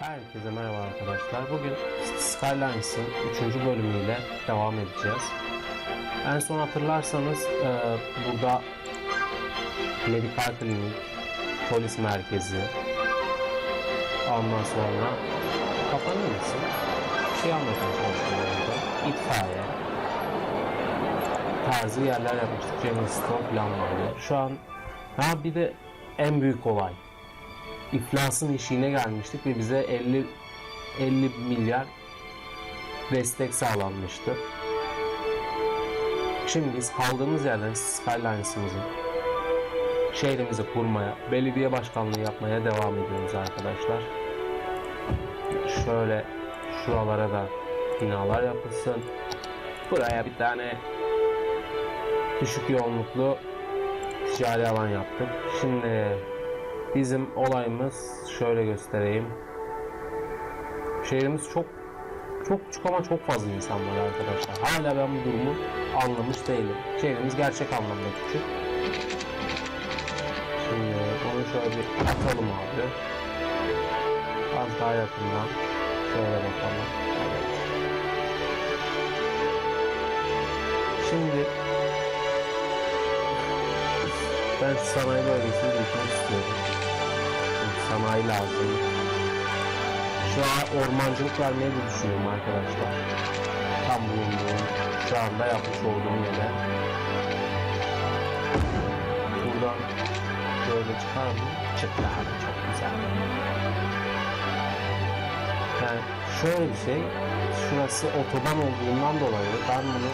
Herkese merhaba arkadaşlar. Bugün Skylines'ın 3. bölümüyle devam edeceğiz. En son hatırlarsanız e, burada medikal klinik, polis merkezi, ondan sonra kapanır mısın? Şey anlatmaya orada. İtfaiye tarzı yerler yapmıştık. Store falan vardı. Şu an ha bir de en büyük olay iflasın eşiğine gelmiştik ve bize 50 50 milyar destek sağlanmıştı. Şimdi biz kaldığımız yerden Skylines'ımızı şehrimizi kurmaya, belediye başkanlığı yapmaya devam ediyoruz arkadaşlar. Şöyle şuralara da binalar yapılsın. Buraya bir tane düşük yoğunluklu ticari alan yaptık. Şimdi Bizim olayımız şöyle göstereyim. Şehrimiz çok çok küçük ama çok fazla insan var arkadaşlar. Hala ben bu durumu anlamış değilim. Şehrimiz gerçek anlamda küçük. Şimdi onu şöyle bir atalım abi. Az daha yakından. Şöyle bakalım. Evet. Şimdi ben sanayi bölgesini büyütmek istiyorum. Sanayi lazım. Şu an ormancılık vermeyi de düşünüyorum arkadaşlar. Tam bulunduğum, şu anda yapmış olduğum yere. Buradan böyle çıkar mı? Çıktı abi çok güzel. Yani şöyle bir şey, şurası otoban olduğundan dolayı ben bunu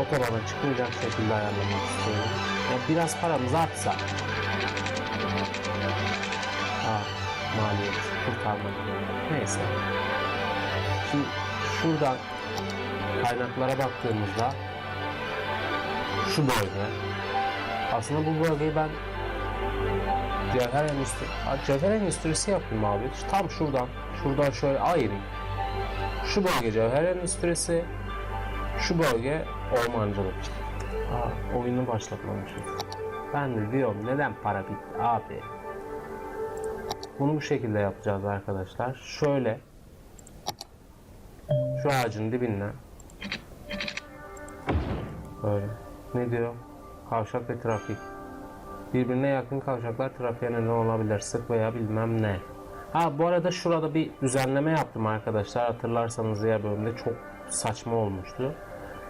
otobana çıkmayacak şekilde ayarlamak istiyorum. Ya biraz paramız artsa. Ha, maliyet kurtarmak Neyse. Şimdi şuradan kaynaklara baktığımızda şu bölge aslında bu bölgeyi ben cevher endüstri cevher endüstrisi yapayım abi. Tam şuradan şuradan şöyle ayırayım. Şu bölge cevher endüstrisi, şu bölge ormancılık. Aa, oyunu başlatmamışız. Ben de diyorum neden para bitti abi. Bunu bu şekilde yapacağız arkadaşlar. Şöyle şu ağacın dibinden böyle ne diyor? Kavşak ve trafik. Birbirine yakın kavşaklar trafiğe neden olabilir. Sık veya bilmem ne. Ha bu arada şurada bir düzenleme yaptım arkadaşlar. Hatırlarsanız diğer bölümde çok saçma olmuştu.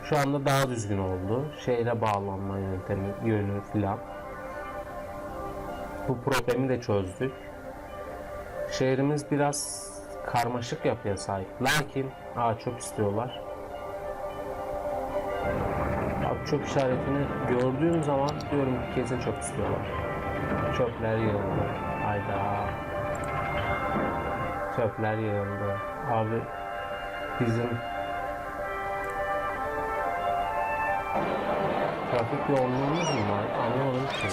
Şu anda daha düzgün oldu. Şehre bağlanma yöntemi, yönü filan. Bu problemi de çözdük. Şehrimiz biraz karmaşık yapıya sahip. Lakin aa çöp istiyorlar. Bak çöp işaretini gördüğüm zaman diyorum ki kesin çöp istiyorlar. Çöpler yığıldı. Hayda. Çöpler yığıldı. Abi bizim Trafik yoğunluğumuz mu var? Anlamadım ki.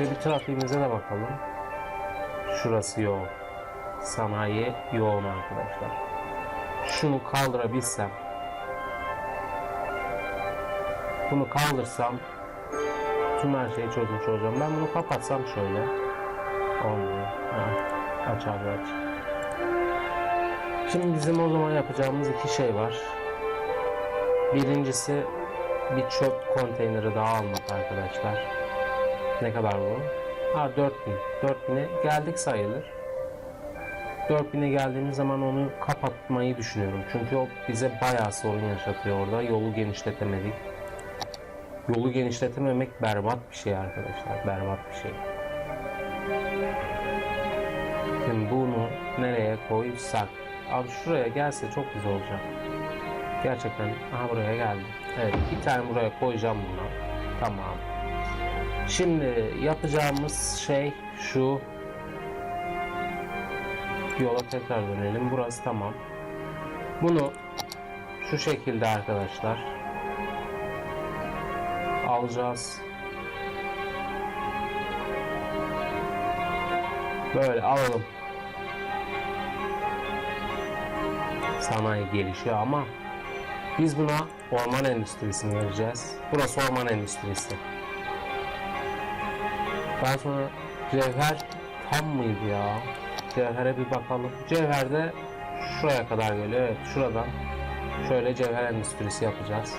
Ve bir trafiğimize de bakalım. Şurası yoğun. Sanayi yoğun arkadaşlar. Şunu kaldırabilsem. Bunu kaldırsam tüm her şeyi çözmüş olacağım. Ben bunu kapatsam şöyle. Olmuyor. Ha, aç abi aç. Şimdi bizim o zaman yapacağımız iki şey var. Birincisi bir çöp konteyneri daha almak arkadaşlar. Ne kadar bu? Ha 4000. 4000'e geldik sayılır. 4000'e geldiğimiz zaman onu kapatmayı düşünüyorum. Çünkü o bize bayağı sorun yaşatıyor orada. Yolu genişletemedik. Yolu genişletememek berbat bir şey arkadaşlar. Berbat bir şey. Şimdi bunu nereye koysak? Abi şuraya gelse çok güzel olacak. Gerçekten aha buraya geldi. Evet bir tane buraya koyacağım bunu. Tamam. Şimdi yapacağımız şey şu. Yola tekrar dönelim. Burası tamam. Bunu şu şekilde arkadaşlar alacağız. Böyle alalım. Sanayi gelişiyor ama biz buna orman endüstrisini vereceğiz. Burası orman endüstrisi. Daha sonra cevher tam mıydı ya? Cevhere bir bakalım. Cevher de şuraya kadar geliyor. Evet şuradan şöyle cevher endüstrisi yapacağız.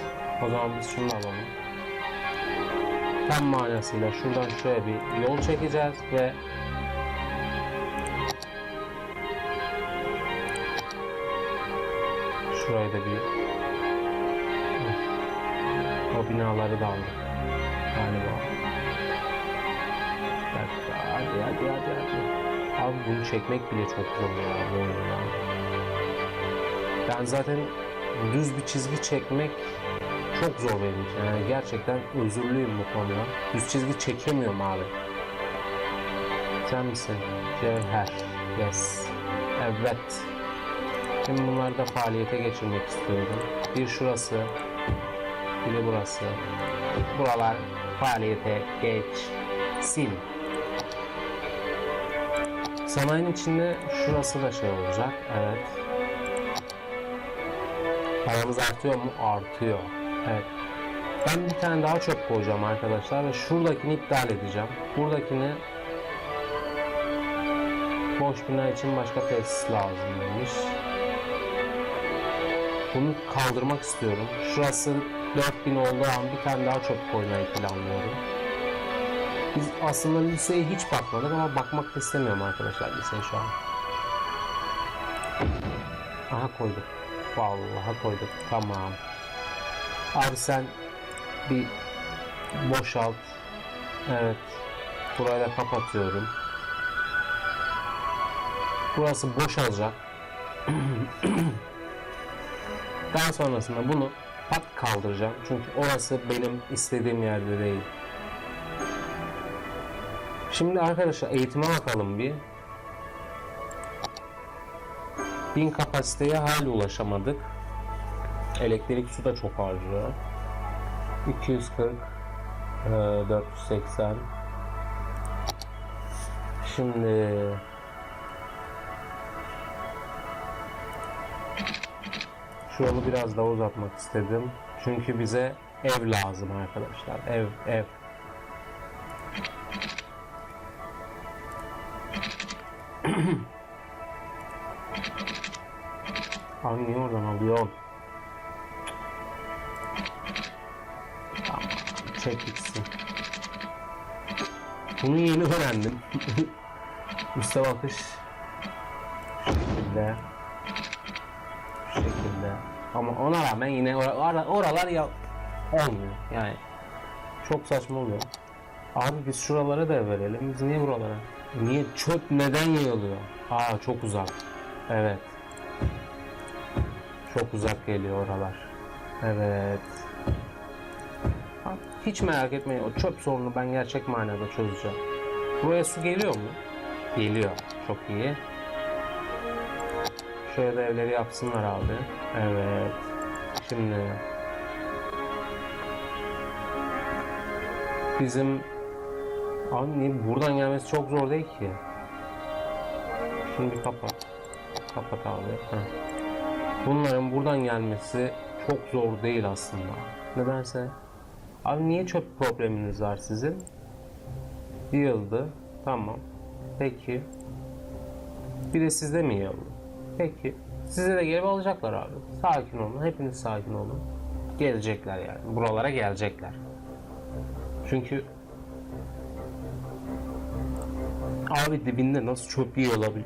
O zaman biz şunu alalım. Tam manasıyla şuradan şöyle bir yol çekeceğiz ve şurayı da bir o binaları da aldık galiba. Bir dakika, Hadi hadi hadi hadi. Abi bunu çekmek bile çok zor ya böyle ya. Ben zaten düz bir çizgi çekmek çok zor benim için. Yani gerçekten özürlüyüm bu konuda. Düz çizgi çekemiyorum abi. Sen misin? Cevher. Yes. Evet. Şimdi bunları da faaliyete geçirmek istiyorum. Bir şurası. Bir de burası. Buralar faaliyete geçsin. Sanayinin içinde şurası da şey olacak. Evet. Paramız artıyor mu? Artıyor. Evet. Ben bir tane daha çöp koyacağım arkadaşlar ve şuradakini iptal edeceğim. Buradakini boş bina için başka tesis lazım demiş. Bunu kaldırmak istiyorum. Şurası 4000 olduğu an bir tane daha çöp koymayı planlıyorum. Biz aslında liseye hiç bakmadık ama bakmak da istemiyorum arkadaşlar liseye şu an. Aha koyduk. Vallahi koyduk. Tamam. Abi sen bir boşalt. Evet. Burayı da kapatıyorum. Burası boşalacak. Daha sonrasında bunu pat kaldıracağım. Çünkü orası benim istediğim yerde değil. Şimdi arkadaşlar eğitime bakalım bir. 1000 kapasiteye hala ulaşamadık. Elektrik su da çok harcıyor. 240 e, 480 Şimdi şu yolu biraz daha uzatmak istedim. Çünkü bize ev lazım arkadaşlar. Ev, ev. Abi niye oradan? Tamam, çek gitsin. Bunu yeni öğrendim. Üste bakış. Şu şekilde. Şu şekilde. Ama ona rağmen yine or- oralar ya olmuyor. Yani çok saçma oluyor. Abi biz şuralara da verelim. Biz niye buralara? Niye çöp neden yayılıyor? Aa çok uzak. Evet. Çok uzak geliyor oralar. Evet. Hiç merak etmeyin. O çöp sorunu ben gerçek manada çözeceğim. Buraya su geliyor mu? Geliyor. Çok iyi. Şöyle de evleri yapsınlar abi. Evet. Şimdi bizim abi niye buradan gelmesi çok zor değil ki. Şunu bir kapat. Kapat abi. Heh. Bunların buradan gelmesi çok zor değil aslında. Nedense. Abi niye çöp probleminiz var sizin? Yığıldı. Tamam. Peki. Bir de sizde mi yığıldı? Peki. Size de gelip alacaklar abi. Sakin olun. Hepiniz sakin olun. Gelecekler yani. Buralara gelecekler. Çünkü abi dibinde nasıl çöp yığılabilir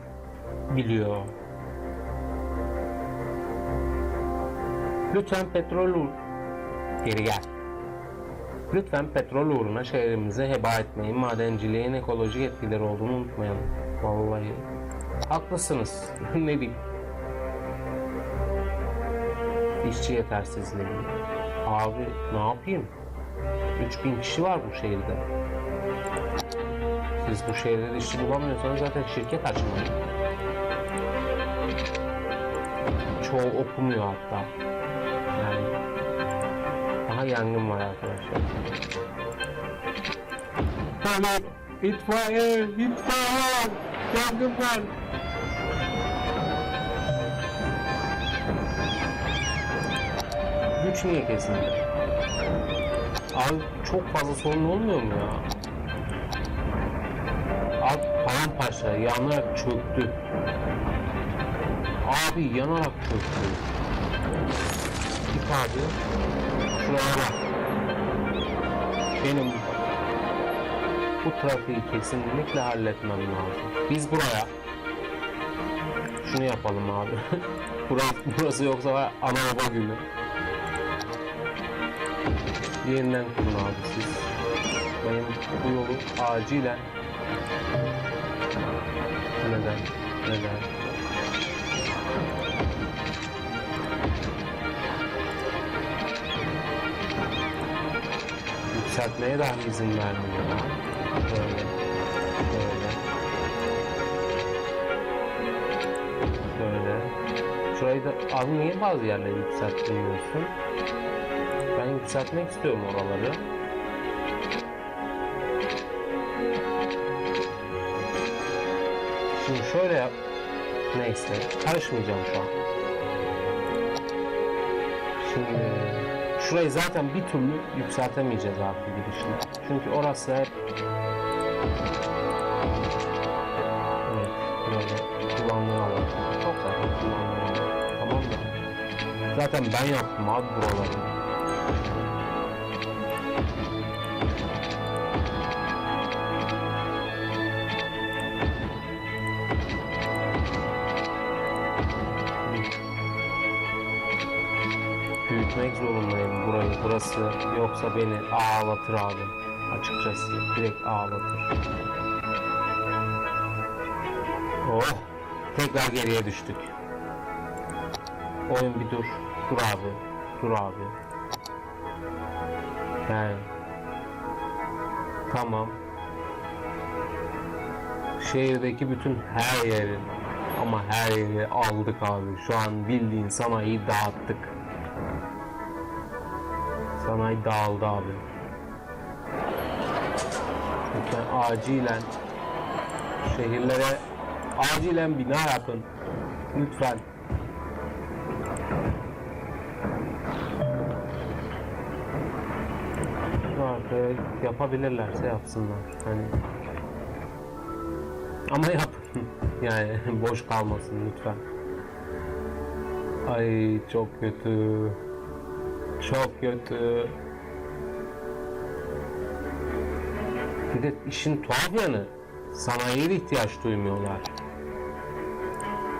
biliyor. Lütfen petrol uğ- geri gel. Lütfen petrol uğruna şehrimizi heba etmeyin. Madenciliğin ekolojik etkileri olduğunu unutmayalım. Vallahi haklısınız. ne bileyim. İşçi yetersizliği. Abi ne yapayım? 3000 kişi var bu şehirde. Siz bu şehirde işçi bulamıyorsanız zaten şirket açmayın. Çoğu okumuyor hatta. Yani daha yangın var arkadaşlar. Tamam. İtfaiye, itfaiye, yangın var. Güç niye kesildi? Abi çok fazla sorun olmuyor mu ya? Paramparça yanarak çöktü. Abi yanarak çöktü. Git abi. Şuraya bak. Benim bu trafiği kesinlikle halletmem lazım. Biz buraya şunu yapalım abi. burası, burası yoksa ana baba günü. Yeniden kurun abi siz. Benim bu yolu acilen Neden? Yükseltmeye dahi izin vermiyor. Böyle. Böyle. Böyle. Şurayı da abi niye bazı yerleri yükseltmiyorsun? Ben yükseltmek istiyorum oraları. Şöyle yap. Neyse. Karışmayacağım şu an. Şimdi şurayı zaten bir türlü yükseltemeyeceğiz abi girişine. Çünkü orası hep Evet, böyle kullandığın alan. Çok zaten. Tamam da. Zaten ben yaptım abi buraları. Büyütmek zorundayım burayı, burası. Yoksa beni ağlatır abi. Açıkçası direkt ağlatır. Oh! Tekrar geriye düştük. Oyun bir dur. Dur abi. Dur abi. Yani. Tamam. Şehirdeki bütün her yeri ama her yeri aldık abi. Şu an bildiğin sanayiyi dağıttık. Sanayi dağıldı abi. Lütfen acilen şehirlere acilen bina yapın. Lütfen. Artık yapabilirlerse yapsınlar. Hani ama yapın. yani boş kalmasın lütfen. Ay çok kötü. Çok kötü. Bir de işin tuhaf yanı sanayiye ihtiyaç duymuyorlar.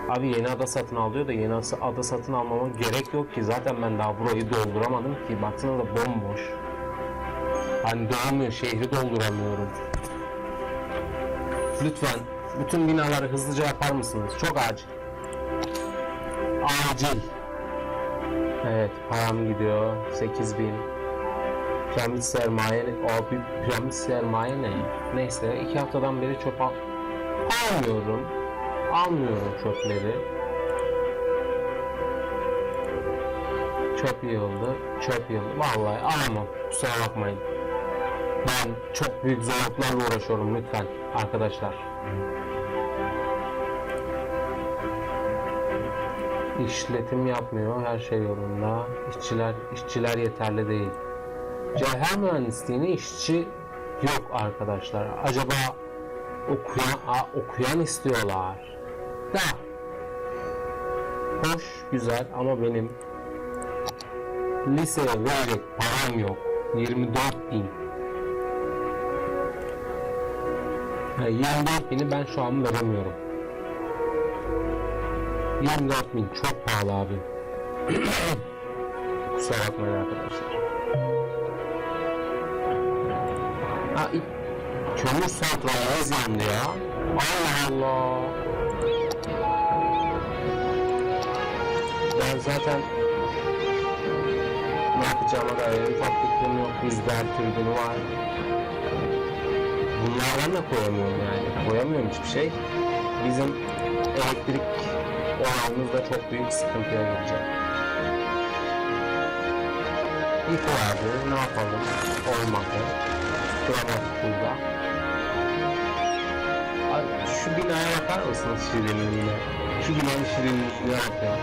Abi yeni ada satın alıyor da yeni ada satın almama gerek yok ki. Zaten ben daha burayı dolduramadım ki. Baksana da bomboş. Hani dolmuyor, şehri dolduramıyorum. Lütfen bütün binaları hızlıca yapar mısınız? Çok acil. Acil. Evet, param gidiyor. 8000. Piramit sermaye, abi piramit sermaye ne? Neyse, iki haftadan beri çöp al almıyorum. Almıyorum çöpleri. Çöp yığıldı, çöp yığıldı. Vallahi alamam, kusura bakmayın. Ben çok büyük zorluklarla uğraşıyorum lütfen arkadaşlar. İşletim yapmıyor, her şey yolunda. İşçiler, işçiler yeterli değil. Cevher mühendisliğine işçi yok arkadaşlar. Acaba okuyan, a, okuyan istiyorlar. Da. Hoş, güzel ama benim liseye verecek param yok. 24 bin. Yani 24 bini ben şu an veremiyorum. 24 bin çok pahalı abi. Kusura bakmayın arkadaşlar. Ha, kömür santralimiz yandı ya. Allah Allah. Ben zaten ne yapacağıma dair ufak fikrim yok. Rüzgar türbünü var. Bunlardan da koyamıyorum yani. Koyamıyorum hiçbir şey. Bizim elektrik oranımız da çok büyük sıkıntıya girecek. İlk vardı. Ne yapalım? Olmadı. Duramadık burada. Şu binaya bakar mısınız şirinliğine? Şu binanın şirinliğine bak ya.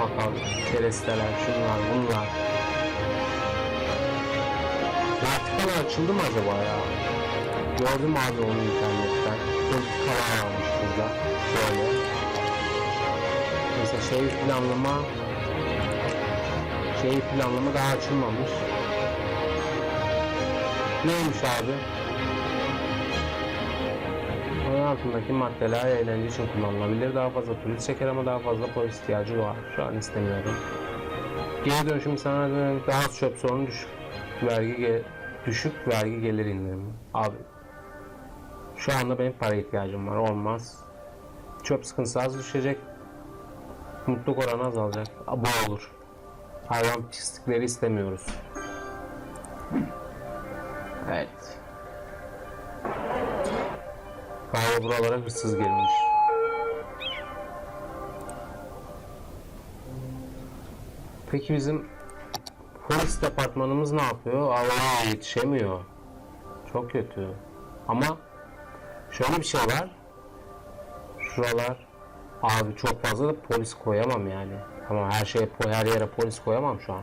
Bakalım. Keresteler, şunlar, bunlar. Politikalar açıldı mı acaba ya? Gördüm abi onu internetten. Politikalar varmış burada. Şöyle. Mesela şehir planlama şehir planlama daha açılmamış. Neymiş abi? Onun altındaki maddeler eğlence için kullanılabilir. Daha fazla turist çeker ama daha fazla polis ihtiyacı var. Şu an istemiyorum. Geri dönüşüm dönelik daha az çöp sorunu düşük vergi düşük vergi gelir indirimi. Abi şu anda benim para ihtiyacım var. Olmaz. Çöp sıkıntısı az düşecek. Mutluluk oranı azalacak. Bu olur. Hayvan pislikleri istemiyoruz. Evet. Galiba buralara hırsız girmiş. Peki bizim polis departmanımız ne yapıyor? Allah yetişemiyor. Çok kötü. Ama şöyle bir şey var. Şuralar abi çok fazla da polis koyamam yani. Tamam her şeye her yere polis koyamam şu an.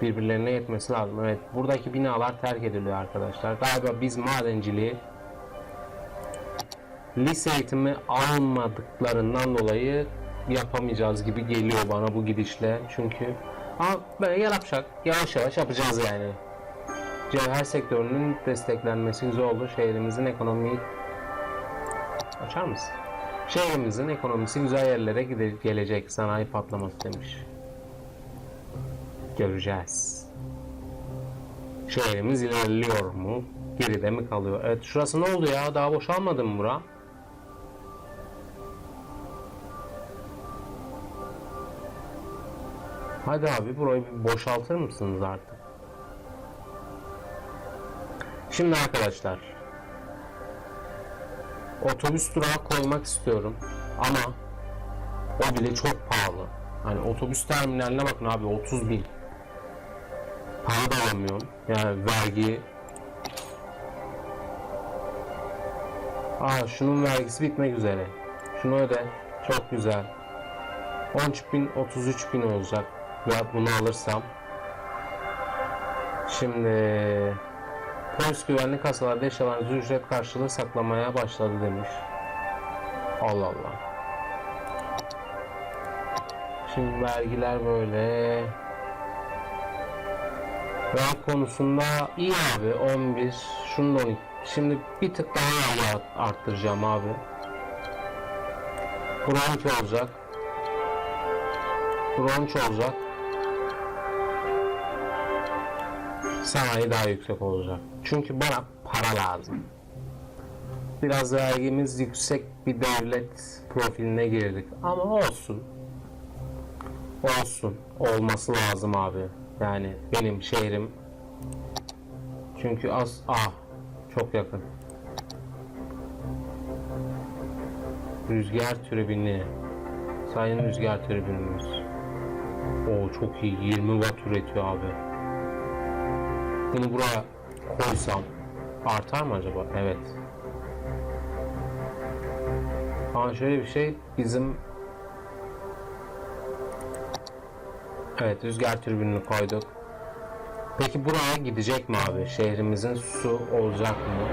Birbirlerine yetmesi lazım. Evet buradaki binalar terk ediliyor arkadaşlar. Galiba biz madenciliği lise eğitimi almadıklarından dolayı yapamayacağız gibi geliyor bana bu gidişle. Çünkü ama böyle yapacak. Yavaş yavaş yapacağız yani. Cevher sektörünün desteklenmesi güzel oldu. Şehrimizin ekonomiyi açar mısın? Şehrimizin ekonomisi güzel yerlere gide- gelecek sanayi patlaması demiş. Göreceğiz. Şehrimiz ilerliyor mu? Geride mi kalıyor? Evet şurası ne oldu ya? Daha boşalmadı mı bura? Hadi abi burayı bir boşaltır mısınız artık? Şimdi arkadaşlar otobüs durağı koymak istiyorum ama o bile çok pahalı. Hani otobüs terminaline bakın abi 30 bin. Para da alamıyorum. Yani vergi. Aa şunun vergisi bitmek üzere. Şunu öde. Çok güzel. 13 bin 33 bin olacak. Ya bunu alırsam. Şimdi polis güvenlik kasalarda eşyalarınızı ücret karşılığı saklamaya başladı demiş. Allah Allah. Şimdi vergiler böyle. Vergi konusunda iyi abi 11 şunu da 12. Şimdi bir tık daha arttıracağım abi. Bu 12 olacak. Bu 13 olacak. Sanayi daha yüksek olacak. Çünkü bana para lazım. Biraz vergimiz yüksek bir devlet profiline girdik. Ama olsun. Olsun. Olması lazım abi. Yani benim şehrim. Çünkü az... Ah. Çok yakın. Rüzgar türbini. Sayın rüzgar türbinimiz. O çok iyi. 20 watt üretiyor abi. Bunu buraya koysam artar mı acaba? Evet. Ama şöyle bir şey bizim Evet rüzgar türbinini koyduk. Peki buraya gidecek mi abi? Şehrimizin su olacak mı?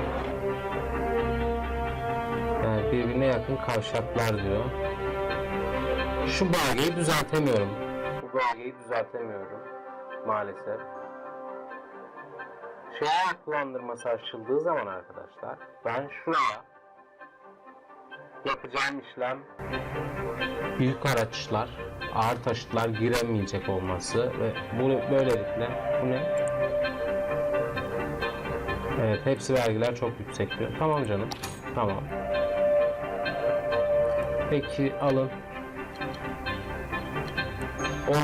Yani birbirine yakın kavşaklar diyor. Şu bölgeyi düzeltemiyorum. Bu bölgeyi düzeltemiyorum. Maalesef. Şehir yapılandırması açıldığı zaman arkadaşlar ben şuraya yapacağım işlem büyük araçlar, ağır taşıtlar giremeyecek olması ve bu böylelikle bu ne? Evet hepsi vergiler çok yüksek diyor. Tamam canım. Tamam. Peki alın.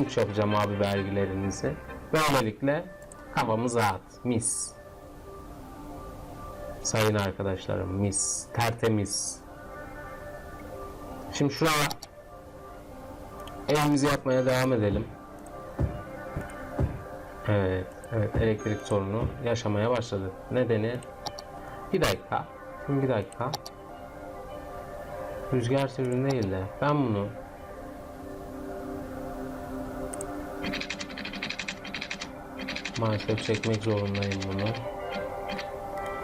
13 yapacağım abi vergilerinizi. Böylelikle kafamız rahat. Mis. Sayın arkadaşlarım mis. Tertemiz. Şimdi şuraya evimizi yapmaya devam edelim. Evet, evet elektrik sorunu yaşamaya başladı. Nedeni bir dakika. Şimdi bir dakika. Rüzgar türbini değil de ben bunu maalesef çekmek zorundayım bunu.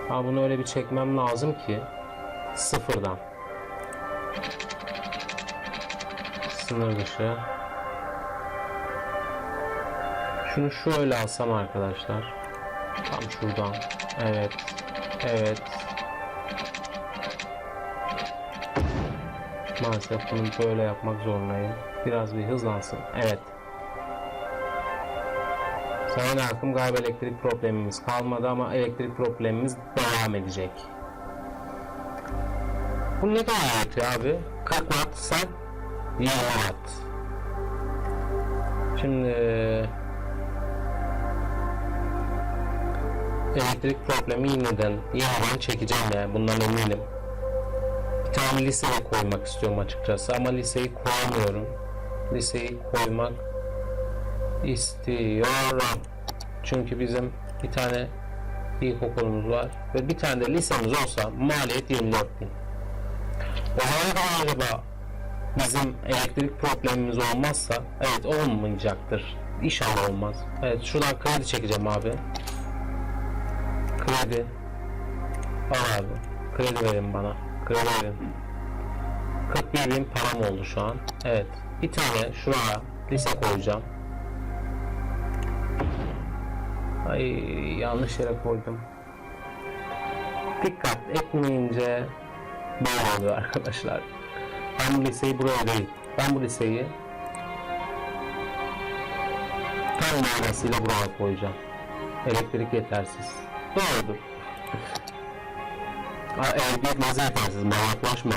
Ama bunu öyle bir çekmem lazım ki sıfırdan. Sınır dışı. Şunu şöyle alsam arkadaşlar. Tam şuradan. Evet. Evet. Maalesef bunu böyle yapmak zorundayım. Biraz bir hızlansın. Evet. Sayın halkım galiba elektrik problemimiz kalmadı ama elektrik problemimiz devam edecek. Bu ne kadar yatıyor abi? 40 watt sen 20 watt. Şimdi elektrik problemi yeniden yeniden çekeceğim ya bundan eminim. Bir tane lise de koymak istiyorum açıkçası ama liseyi koyamıyorum. Liseyi koymak istiyorum. Çünkü bizim bir tane ilkokulumuz var ve bir tane de lisemiz olsa maliyet 24 bin. O da acaba bizim elektrik problemimiz olmazsa evet olmayacaktır. İnşallah olmaz. Evet şuradan kredi çekeceğim abi. Kredi. Al abi. Kredi verin bana. Kredi verin. 41 bin param oldu şu an. Evet. Bir tane şuraya lise koyacağım. Ay yanlış yere koydum. Dikkat etmeyince böyle oluyor arkadaşlar. Ben bu liseyi buraya değil. Ben bu liseyi tam manasıyla buraya koyacağım. Elektrik yetersiz. Doğrudur. Elektrik nasıl yetersiz? Manyaklaşma.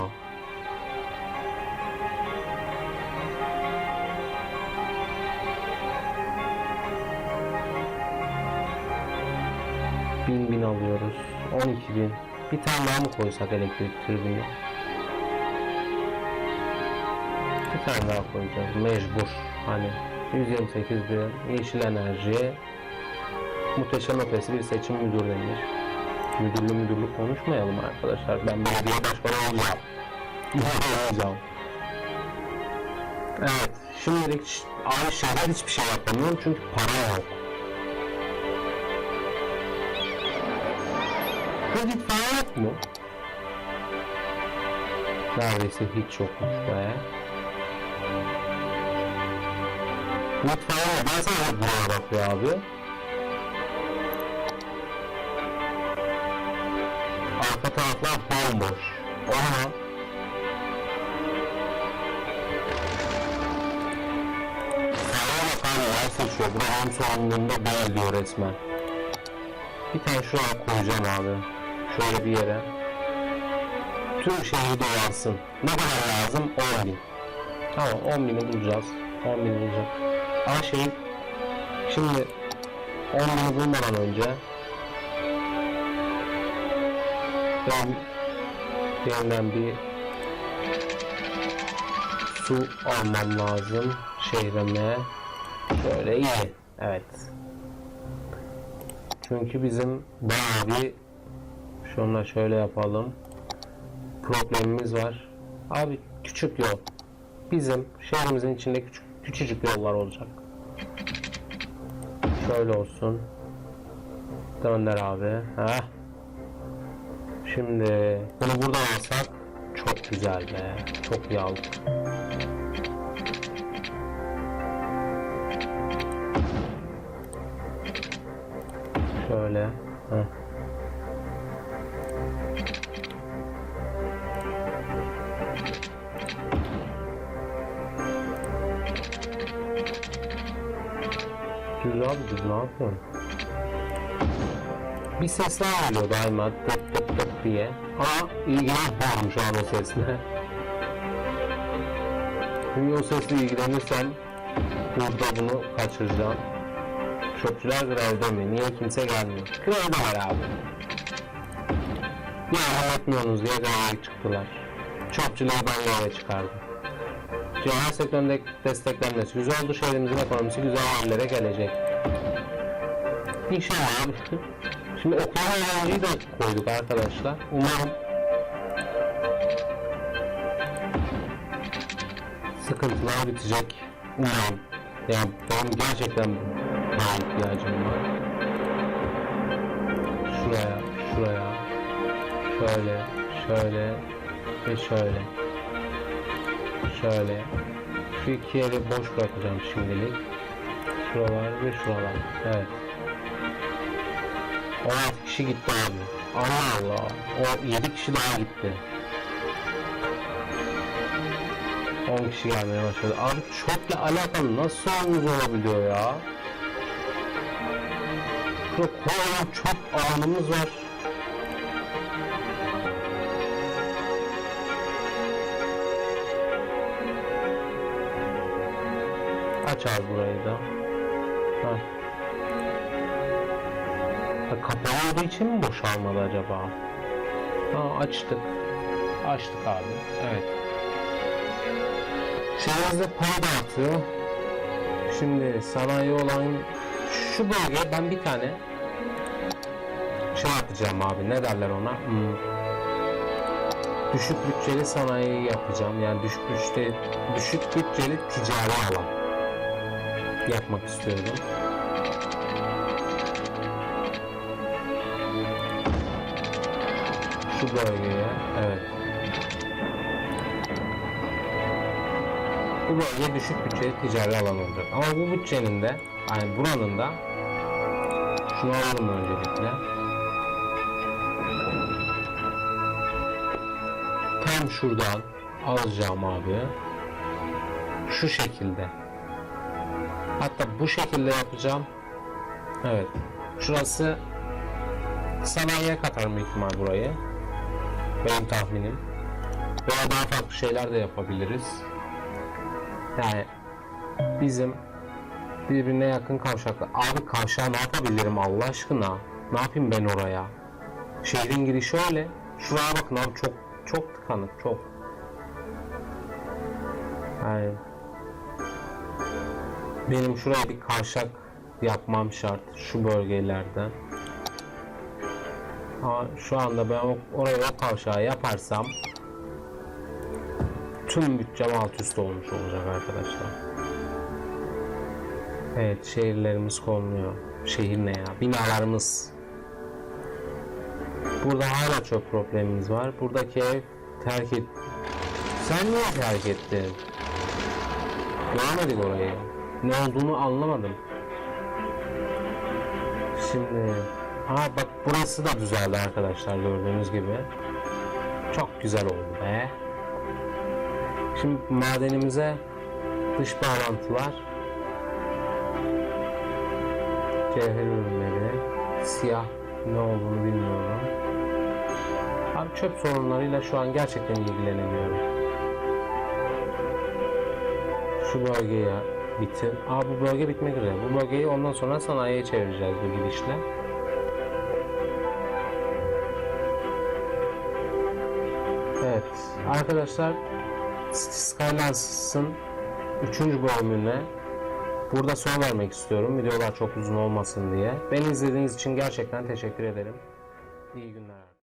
Alıyoruz. 12 bin. Bir tane daha mı koysak elektrik türbini? Bir tane daha koyacağız. Mecbur. Hani 128 bin yeşil enerjiye muhteşem ötesi bir seçim müdür denir. Müdürlü müdürlük konuşmayalım arkadaşlar. Ben belediye başkanı olacağım. olacağım. Evet. Şimdilik aynı şeyler hiçbir şey yapamıyorum çünkü para yok. Kredi falan yok mu? Neredeyse hiç yokmuş be. Mutfağa ben sana buraya bakıyor abi. Arka taraflar bomboş. Ama Sağına bakan yer seçiyor. Buranın sorumluluğunda ben diyor resmen. Bir tane şu an koyacağım abi. Şöyle bir yere. Tüm şehri dolansın. Ne kadar lazım? 10 bin. Tamam 10 bini bulacağız. 10 bini bulacağız. Ama şey şimdi 10 bini bulmadan önce ben yeniden bir su almam lazım şehrime. Şöyle iyi. Evet. Çünkü bizim bayağı bir şunla şöyle yapalım. Problemimiz var. Abi küçük yol. Bizim şehrimizin içinde küçük küçücük yollar olacak. Şöyle olsun. Dönder abi. Heh. Şimdi bunu buradan alsak çok güzel be. Çok iyi aldık. Şöyle. Heh. Düz abi düz ne yapıyorsun? Bir sesler geliyor daima tıp tıp tıp diye. Ama ilgilenmiyorum şu an o sesle. Çünkü o sesle ilgilenirsen burada bunu kaçıracağım. Çöpçüler grevde mi? Niye kimse gelmiyor? Grevde var abi. Ya etmiyorsunuz diye greve çıktılar. Çöpçüler banyoya çıkardı. Cihaz sektöründe desteklenmesi güzel oldu. Şehrimizin ekonomisi güzel hallere gelecek. İnşallah abi. Şimdi okul öğrenciyi de koyduk arkadaşlar. Umarım sıkıntılar bitecek. Umarım. Yani benim gerçekten buna ihtiyacım var. Şuraya, şuraya. Şöyle, şöyle ve şöyle. Şöyle. Şu iki yeri boş bırakacağım şimdilik. Şuralar ve şuralar. Evet. 16 kişi gitti abi. Allah Allah. O 7 kişi daha gitti. 10 kişi gelmeye başladı. Abi çöple alakalı nasıl olmuş olabiliyor ya? Kocaman çöp alanımız var. Aç abi burayı da. Ha. Kapalı olduğu için mi boşalmadı acaba? Ha, açtık. Açtık abi. Evet. Şeyimizde para dağıtıyor. Şimdi sanayi olan şu bölgeye ben bir tane şey yapacağım abi. Ne derler ona? Hmm. Düşük bütçeli sanayi yapacağım. Yani düşük bütçeli, düşük bütçeli ticari alan yapmak istiyorum. Şu bölgeye, evet. Bu bölge düşük bütçeli ticari alan olacak. Ama bu bütçenin de, yani buranın da şunu alalım öncelikle. Tam şuradan alacağım abi. Şu şekilde. Hatta bu şekilde yapacağım. Evet. Şurası sanayiye katarım büyük ihtimal burayı. Benim tahminim. Veya daha farklı şeyler de yapabiliriz. Yani bizim birbirine yakın kavşaklar. Abi kavşağı ne yapabilirim Allah aşkına? Ne yapayım ben oraya? Şehrin girişi öyle. Şuraya bakın abi çok çok tıkanık çok. Yani benim şuraya bir kavşak yapmam şart şu bölgelerden. Ama şu anda ben oraya o kavşağı yaparsam tüm bütçem alt üst olmuş olacak arkadaşlar. Evet şehirlerimiz konuluyor. Şehir ne ya? Binalarımız. Burada hala çok problemimiz var. Buradaki ev terk et. Sen niye terk ettin? Görmedik orayı. Ne olduğunu anlamadım. Şimdi Aa bak burası da düzeldi arkadaşlar gördüğünüz gibi. Çok güzel oldu be. Şimdi madenimize dış bağlantılar. Cevher ürünleri. Siyah ne olduğunu bilmiyorum. Abi çöp sorunlarıyla şu an gerçekten ilgilenemiyorum. Şu bölgeyi bitir. Aa bu bölge bitmek üzere. Bu bölgeyi ondan sonra sanayiye çevireceğiz bu gidişle. Evet arkadaşlar City Skylines'ın 3. bölümüne burada son vermek istiyorum. Videolar çok uzun olmasın diye. Beni izlediğiniz için gerçekten teşekkür ederim. İyi günler.